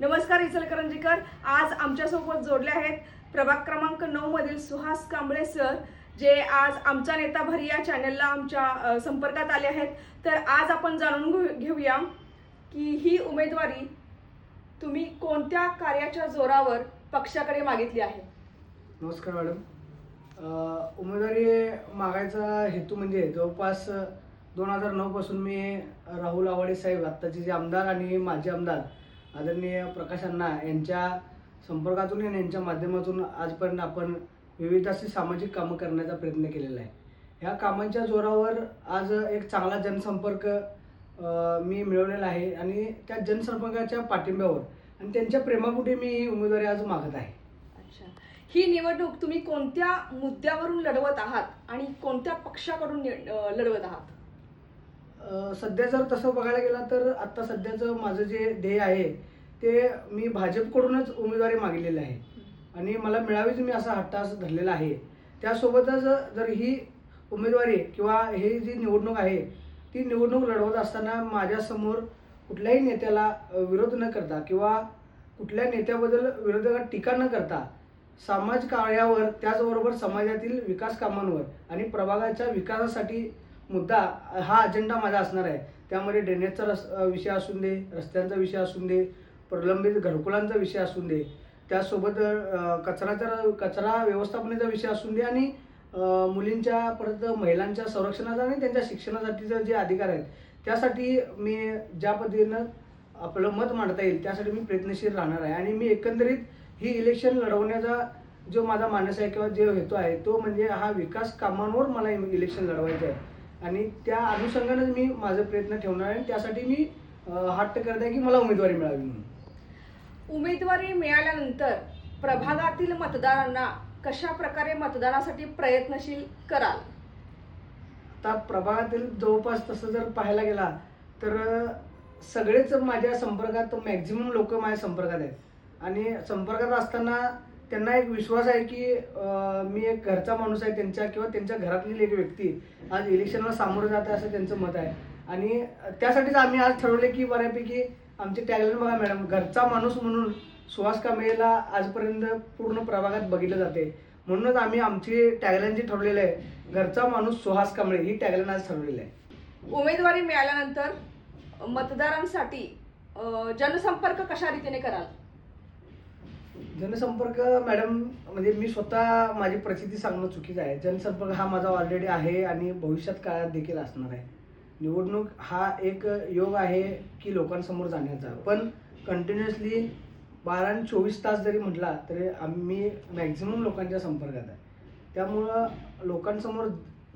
नमस्कार इचलकरंजीकर. आज आमच्यासोबत जोडले आहेत प्रभाग क्रमांक नऊ मधील सुहास कांबळे सर जे आज आमचा नेता भरी या चॅनलला आमच्या संपर्कात आले आहेत. तर आज आपण जाणून घेऊया की ही उमेदवारी तुम्ही कोणत्या कार्याच्या जोरावर पक्षाकडे मागितली आहे? नमस्कार मॅडम उमेदवारी मागायचा हेतू म्हणजे जवळपास दोन हजार नऊपासून मी राहुल आवाडे साहेब आत्ताचे जे आमदार आणि माजी आमदार आदरणीय प्रकाश अण्णा यांच्या संपर्कातून आणि यांच्या माध्यमातून आजपर्यंत आपण विविध अशी सामाजिक कामं करण्याचा प्रयत्न केलेला आहे. ह्या कामांच्या जोरावर आज एक चांगला जनसंपर्क मी मिळवलेला आहे आणि त्या जनसंपर्काच्या पाठिंब्यावर आणि त्यांच्या प्रेमापुढे मी ही उमेदवारी आज मागत आहे. अच्छा. ही निवडणूक तुम्ही कोणत्या मुद्द्यावरून लढवत आहात आणि कोणत्या पक्षाकडून नि- लढवत आहात? सध्या जर तसं बघायला गेला तर आत्ता सध्याचं माझं जे ध्येय आहे ते मी भाजपकडूनच उमेदवारी मागलेली आहे. आणि मला मिळावीच मी असा हट्टास धरलेला आहे. त्यासोबतच जर ही उमेदवारी किंवा हे जी निवडणूक आहे ती निवडणूक लढवत असताना माझ्यासमोर कुठल्याही नेत्याला विरोध न करता किंवा कुठल्या नेत्याबद्दल विरोधकात टीका न करता समाज कार्यावर त्याचबरोबर समाजातील विकास कामांवर आणि प्रभागाच्या विकासासाठी मुद्दा हा अजेंडा माझा असणार आहे. त्यामध्ये ड्रेनेजचा रस विषय असून दे रस्त्यांचा विषय असून दे प्रलंबित घरकुलांचा विषय असून दे त्यासोबत कचराचा कचरा व्यवस्थापनेचा विषय असून दे आणि मुलींच्या परत महिलांच्या संरक्षणाचा आणि त्यांच्या शिक्षणासाठीचा जे अधिकार आहेत त्यासाठी मी ज्या पद्धतीनं आपलं मत मांडता येईल त्यासाठी मी प्रयत्नशील राहणार आहे. आणि मी एकंदरीत ही इलेक्शन लढवण्याचा जो माझा मानस आहे किंवा जो हेतू आहे तो म्हणजे हा विकास कामांवर मला इलेक्शन लढवायचं आहे. आणि त्या अनुषंगानेच मी माझे प्रयत्न ठेवणार आहे. त्यासाठी मी हट्ट करत आहे की मला उमेदवारी मिळावी म्हणून. उमेदवारी मिळाल्यानंतर प्रभागातील मतदारांना कशा प्रकारे मतदानासाठी प्रयत्नशील कराल? आता प्रभागातील जवळपास तसं जर पाहायला गेला तर सगळेच माझ्या संपर्कात मॅक्झिमम लोक माझ्या संपर्कात आहेत. आणि संपर्कात असताना त्यांना एक विश्वास आहे की मी एक घरचा माणूस आहे त्यांच्या किंवा त्यांच्या घरातली एक व्यक्ती. आज इलेक्शनला सामोरं जात आहे असं त्यांचं मत आहे. आणि त्यासाठीच आम्ही आज ठरवले की बऱ्यापैकी आमची टॅगलाईन बघा मॅडम घरचा माणूस म्हणून सुहास कांबळेला आजपर्यंत पूर्ण प्रभागात बघितलं जाते म्हणूनच आम्ही आमची टॅगलाईन जी ठरवलेली आहे घरचा माणूस सुहास कांबळे ही टॅगलाईन आज ठरवलेली आहे. उमेदवारी मिळाल्यानंतर मतदारांसाठी जनसंपर्क कशा रीतीने कराल? जनसंपर्क मॅडम म्हणजे मी स्वतः माझी प्रसिद्धी सांगणं चुकीचं आहे. जनसंपर्क हा माझा ऑलरेडी आहे आणि भविष्यात काळात देखील असणार आहे. निवडणूक हा एक योग आहे की लोकांसमोर जाण्याचा. पण कंटिन्युअसली बारा आणि चोवीस तास जरी म्हटला तरी आम्ही मॅक्झिमम लोकांच्या संपर्कात आहे. त्यामुळं लोकांसमोर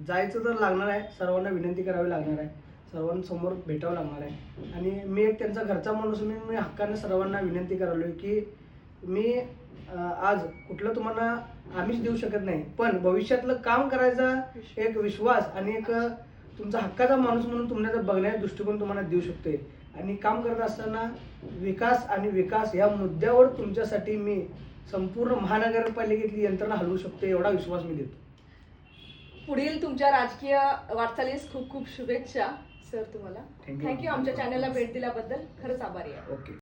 जायचं तर लागणार आहे. सर्वांना विनंती करावी लागणार आहे. सर्वांसमोर भेटावं लागणार आहे. आणि मी एक त्यांचा घरचा माणूस म्हणून मी हक्काने सर्वांना विनंती करालो की मी आज कुठलं तुम्हाला आम्हीच देऊ शकत नाही पण भविष्यातलं काम करायचा एक विश्वास आणि एक तुमचा हक्काचा माणूस म्हणून तुम्हाला बघण्याचा दृष्टिकोन तुम्हाला देऊ शकते आणि काम करत असताना विकास आणि विकास या मुद्द्यावर तुमच्यासाठी मी संपूर्ण महानगरपालिकेतली यंत्रणा हलवू शकतो एवढा विश्वास मी देतो. पुढील तुमच्या राजकीय वाटचालीस खूप खूप शुभेच्छा सर तुम्हाला. थँक्यू आमच्या चॅनलला भेट दिल्याबद्दल. खरंच आभारी आहे. ओके